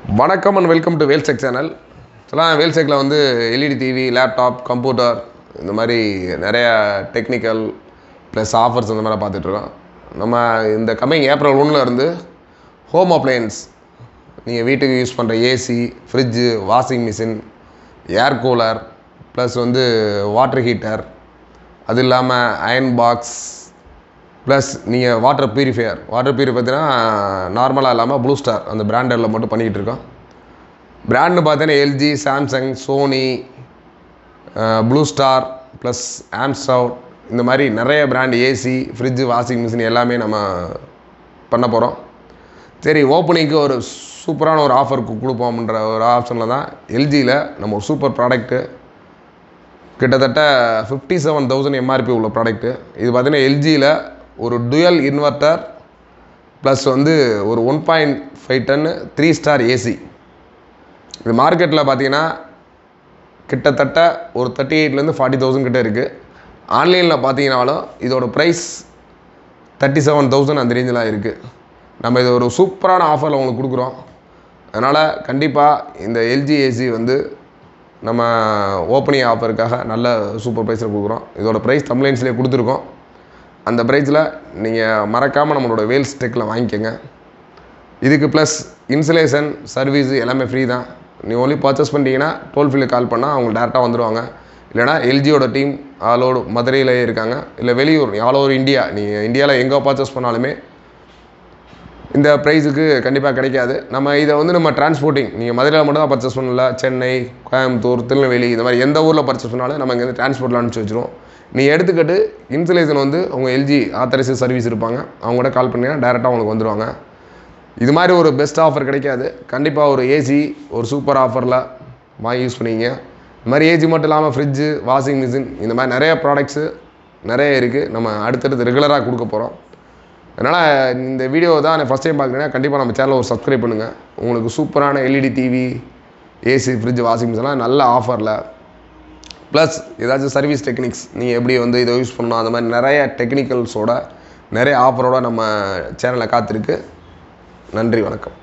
வணக்கம் and welcome to வேல்செக் channel ஆக்சுவலாக வேல்செக்கில் வந்து எல்இடி டிவி லேப்டாப் கம்ப்யூட்டர் இந்த மாதிரி நிறையா டெக்னிக்கல் ப்ளஸ் ஆஃபர்ஸ் இந்த மாதிரி பார்த்துட்ருக்கோம் நம்ம இந்த கம்மிங் ஏப்ரல் ஒன்றில் இருந்து ஹோம் அப்ளையன்ஸ் நீங்கள் வீட்டுக்கு யூஸ் பண்ணுற AC fridge washing machine air cooler plus வந்து வாட்டர் ஹீட்டர் அது இல்லாமல் அயன் பாக்ஸ் ப்ளஸ் நீங்கள் வாட்டர் ப்யூரிஃபையர் வாட்டர் பியூரிஃபை பார்த்தீங்கன்னா நார்மலாக இல்லாமல் ப்ளூ ஸ்டார் அந்த பிராண்டடில் மட்டும் பண்ணிக்கிட்டு இருக்கோம். பிராண்டு பார்த்தீங்கன்னா LG Samsung Sony Blue Star plus ஆம்ஸ்டவுட் இந்த மாதிரி நிறைய brand AC fridge washing machine எல்லாமே நம்ம பண்ண போகிறோம் சரி ஓப்பனிங்க்கு ஒரு சூப்பரான ஒரு ஆஃபர் கொடுப்போம்ன்ற ஒரு ஆப்ஷனில் தான் எல்ஜியில் நம்ம ஒரு சூப்பர் ப்ராடக்ட்டு கிட்டத்தட்ட ஃபிஃப்டி செவன் தௌசண்ட் எம்ஆர்பி உள்ள ப்ராடக்ட்டு இது பார்த்தீங்கன்னா எல்ஜியில் ஒரு டுயல் இன்வெர்ட்டர் ப்ளஸ் வந்து ஒரு one point five ton three star AC இது மார்க்கெட்டில் பார்த்தீங்கன்னா கிட்டத்தட்ட ஒரு தேர்ட்டி எயிட்லேருந்து ஃபார்ட்டி தௌசண்ட் கிட்ட இருக்குது ஆன்லைனில் பார்த்தீங்கனாலும் இதோட ப்ரைஸ் தேர்ட்டி செவன் தௌசண்ட் அந்த ரேஞ்சில் இருக்குது நம்ம இது ஒரு சூப்பரான ஆஃபரில் உங்களுக்கு கொடுக்குறோம். அதனால் கண்டிப்பாக இந்த எல்ஜி ஏசி வந்து நம்ம ஓப்பனிங் ஆஃபருக்காக நல்ல சூப்பர் ப்ரைஸில் கொடுக்குறோம். இதோட ப்ரைஸ் தமிழ்லைன்ஸ்லேயே கொடுத்துருக்கோம். அந்த ப்ரைஸில் நீங்கள் மறக்காமல் நம்மளோட வேல்ஸ் டெக்கில் வாங்கிக்கோங்க. இதுக்கு ப்ளஸ் இன்சுலேஷன் சர்வீஸு எல்லாமே ஃப்ரீ தான். நீ ஒன்லி பர்ச்சேஸ் பண்ணிட்டீங்கன்னா டோல் ஃப்ரீல கால் பண்ணால் அவங்க டேரெக்டாக வந்துடுவாங்க இல்லைனா எல்ஜியோட டீம் ஆலோடு ஓவர் மதுரையில் இருக்காங்க. இல்லை வெளியூர் ஆல் ஓவர் இந்தியா நீங்கள் இந்தியாவில் எங்கே பர்ச்சேஸ் பண்ணாலுமே இந்த ப்ரைஸுக்கு கண்டிப்பாக கிடைக்காது. நம்ம இதை வந்து நம்ம டிரான்ஸ்போர்ட்டிங் நீங்கள் மதுரையில் மட்டும் தான் பர்ச்சேஸ் பண்ணல சென்னை கோயம்புத்தூர் திருநெல்வேலி இந்த மாதிரி எந்த ஊரில் பர்ச்சேஸ் பண்ணாலும் நம்ம இங்கேருந்து டிரான்ஸ்போர்ட்டில் அனுப்பிச்சி வச்சுருவோம். நீ எடுத்துக்கிட்டு இன்சுலேஷன் வந்து உங்கள் எல்ஜி ஆத்தரைஸ் சர்வீஸ் இருப்பாங்க. அவங்க கூட கால் பண்ணிங்கன்னா டேரெக்டாக உங்களுக்கு வந்துடுவாங்க இது மாதிரி ஒரு பெஸ்ட் ஆஃபர் கிடைக்காது. கண்டிப்பாக ஒரு ஏசி ஒரு சூப்பர் ஆஃபரில் வாங்கி யூஸ் பண்ணிங்க இந்த மாதிரி ஏசி மட்டும் இல்லாமல் ஃப்ரிட்ஜு வாஷிங் மிஷின் இந்த மாதிரி நிறைய ப்ராடக்ட்ஸு நிறைய இருக்குது நம்ம அடுத்தடுத்து ரெகுலராக கொடுக்க போகிறோம் அதனால் இந்த வீடியோ தான் நான் ஃபஸ்ட் டைம் பார்க்குறேன்னா கண்டிப்பாக நம்ம சேனலை ஒரு சப்ஸ்கிரைப் பண்ணுங்கள் உங்களுக்கு சூப்பரான LED TV AC fridge washing மிஷின்லாம் நல்ல ஆஃபரில் ப்ளஸ் ஏதாச்சும் சர்வீஸ் டெக்னிக்ஸ் நீங்கள் எப்படி வந்து இதை யூஸ் பண்ணணும் அந்த மாதிரி நிறைய டெக்னிக்கல்ஸோட நிறைய ஆஃபரோட நம்ம சேனலில் காத்திருக்கு. நன்றி வணக்கம்.